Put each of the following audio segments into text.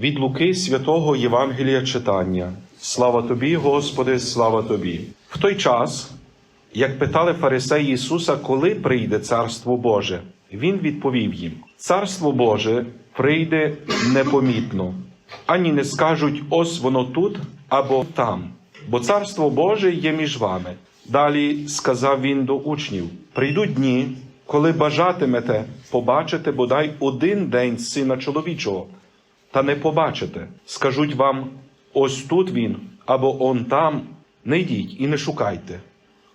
Від Луки святого Євангелія читання. Слава тобі, Господи, слава тобі. В той час, як питали фарисеї Ісуса, коли прийде Царство Боже, Він відповів їм: Царство Боже прийде непомітно, ані не скажуть ось воно тут або там, бо Царство Боже є між вами. Далі сказав він до учнів: прийдуть дні, коли бажатимете побачити бодай один день сина чоловічого, та не побачите. Скажуть вам: ось тут він, або он там. Не йдіть і не шукайте.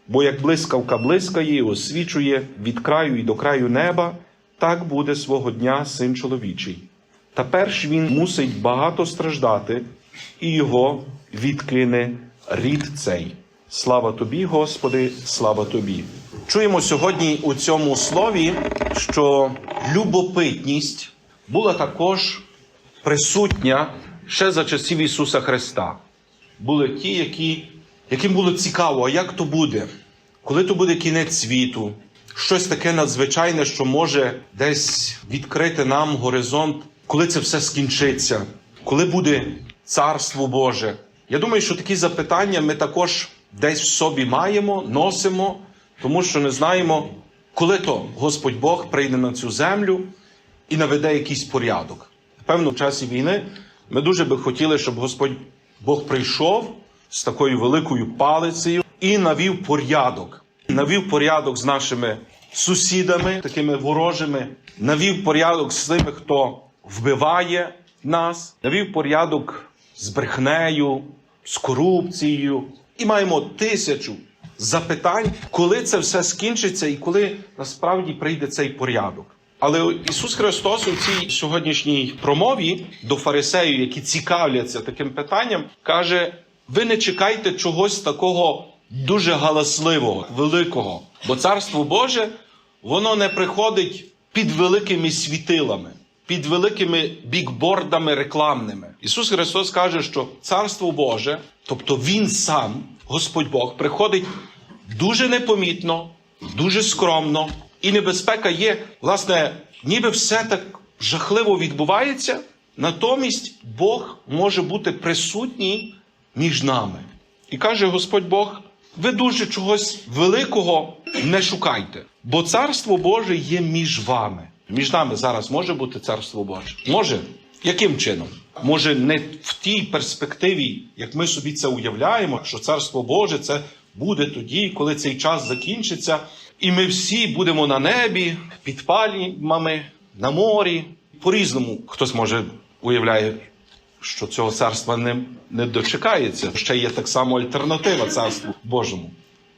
Бо як блискавка блискає і освічує від краю і до краю неба, так буде свого дня син чоловічий. Та перш він мусить багато страждати, і його відкине рід цей. Слава тобі, Господи, слава тобі. Чуємо сьогодні у цьому слові, що любопитність була також присутня ще за часів Ісуса Христа. Були ті, які, яким було цікаво, а як то буде, коли то буде кінець світу, щось таке надзвичайне, що може десь відкрити нам горизонт, коли це все скінчиться, коли буде Царство Боже. Я думаю, що такі запитання ми також десь в собі маємо, носимо, тому що не знаємо, коли то Господь Бог прийде на цю землю і наведе якийсь порядок. Певно, в часі війни ми дуже би хотіли, щоб Господь Бог прийшов з такою великою палицею і навів порядок. Навів порядок з нашими сусідами, такими ворожими, навів порядок з тими, хто вбиває нас, навів порядок з брехнею, з корупцією. І маємо тисячу запитань, коли це все скінчиться і коли насправді прийде цей порядок. Але Ісус Христос у цій сьогоднішній промові до фарисеїв, які цікавляться таким питанням, каже: ви не чекайте чогось такого дуже галасливого, великого. Бо Царство Боже, воно не приходить під великими світилами, під великими бікбордами рекламними. Ісус Христос каже, що Царство Боже, тобто Він сам, Господь Бог, приходить дуже непомітно, дуже скромно, і небезпека є, власне, ніби все так жахливо відбувається, натомість Бог може бути присутній між нами. І каже Господь Бог: ви дуже чогось великого не шукайте, бо царство Боже є між вами. Між нами зараз може бути царство Боже? Може. Яким чином? Може, не в тій перспективі, як ми собі це уявляємо, що царство Боже це буде тоді, коли цей час закінчиться, і ми всі будемо на небі, під пальмами, на морі. По-різному хтось може уявляє, що цього царства не, не дочекається. Ще є так само альтернатива царству Божому.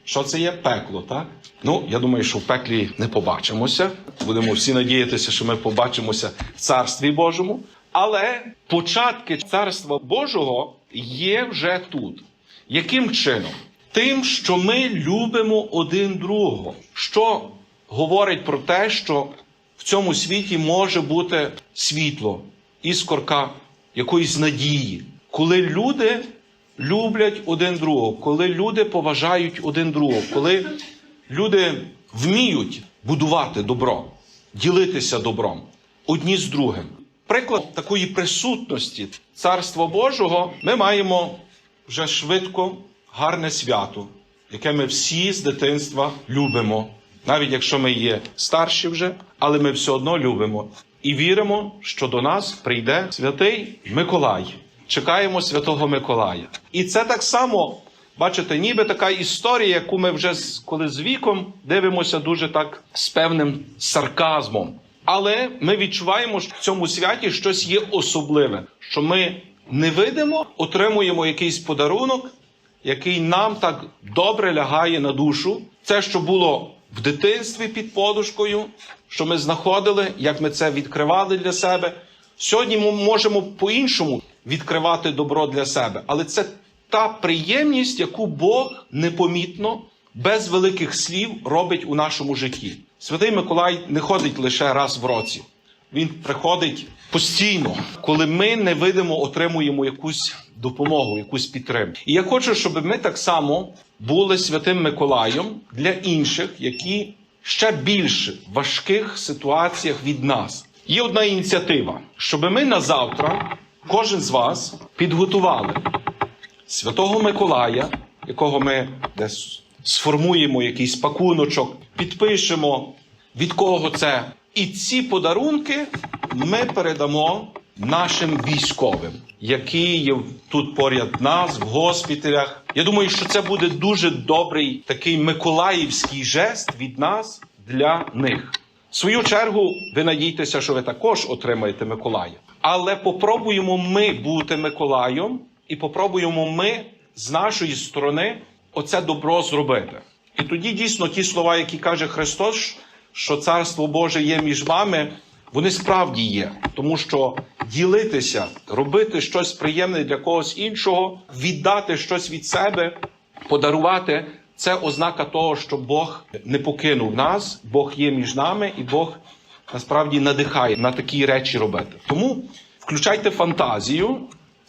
Що це є пекло, так? Ну, я думаю, що в пеклі не побачимося. Будемо всі надіятися, що ми побачимося в царстві Божому. Але початки царства Божого є вже тут. Яким чином? Тим, що ми любимо один другого, що говорить про те, що в цьому світі може бути світло, іскорка якоїсь надії, коли люди люблять один другого, коли люди поважають один другого, коли люди вміють будувати добро, ділитися добром одні з другим. Приклад такої присутності Царства Божого ми маємо вже швидко гарне свято, яке ми всі з дитинства любимо, навіть якщо ми є старші вже, але ми все одно любимо і віримо, що до нас прийде святий Миколай. Чекаємо святого Миколая. І це так само, бачите, ніби така історія, яку ми вже коли з віком дивимося дуже так з певним сарказмом. Але ми відчуваємо, що в цьому святі щось є особливе, що ми не видимо, отримуємо якийсь подарунок, який нам так добре лягає на душу. Це, що було в дитинстві під подушкою, що ми знаходили, як ми це відкривали для себе. Сьогодні ми можемо по-іншому відкривати добро для себе, але це та приємність, яку Бог непомітно, без великих слів робить у нашому житті. Святий Миколай не ходить лише раз в році. Він приходить постійно, коли ми невидимо отримуємо якусь допомогу, якусь підтримку. І я хочу, щоб ми так само були святим Миколаєм для інших, які ще більш важких ситуаціях від нас. Є одна ініціатива, щоб ми на завтра кожен з вас підготували Святого Миколая, якого ми десь сформуємо якийсь пакуночок, підпишемо, від кого це. І ці подарунки ми передамо нашим військовим, які є тут поряд нас, в госпіталях. Я думаю, що це буде дуже добрий такий миколаївський жест від нас для них. В свою чергу, ви надійтеся, що ви також отримаєте Миколая. Але попробуємо ми бути Миколаєм, і попробуємо ми з нашої сторони оце добро зробити. І тоді дійсно ті слова, які каже Христос, що Царство Боже є між вами, вони справді є, тому що ділитися, робити щось приємне для когось іншого, віддати щось від себе, подарувати це ознака того, що Бог не покинув нас, Бог є між нами, і Бог насправді надихає на такі речі робити. Тому включайте фантазію.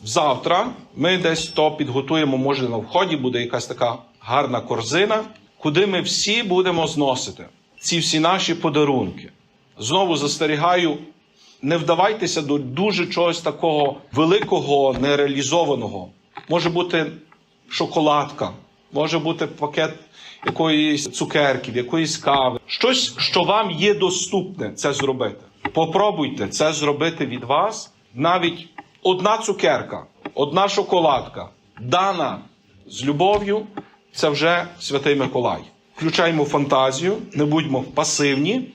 Завтра ми десь то підготуємо, може на вході буде якась така гарна корзина, куди ми всі будемо зносити ці всі наші подарунки. Знову застерігаю, не вдавайтеся до дуже чогось такого великого, нереалізованого. Може бути шоколадка, може бути пакет якоїсь цукерків, якоїсь кави. Щось, що вам є доступне, це зробити. Попробуйте це зробити від вас. Навіть одна цукерка, одна шоколадка, дана з любов'ю, це вже святий Миколай. Включаємо фантазію, не будьмо пасивні,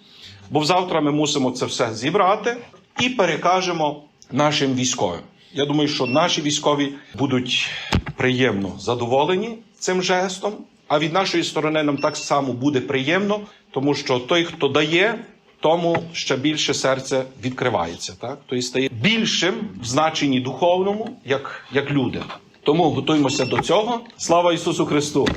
бо завтра ми мусимо це все зібрати і перекажемо нашим військовим. Я думаю, що наші військові будуть приємно задоволені цим жестом. А від нашої сторони нам так само буде приємно, тому що той, хто дає, тому ще більше серце відкривається. Так? Тобто стає більшим в значенні духовному, як, як люди. Тому готуємося до цього. Слава Ісусу Христу!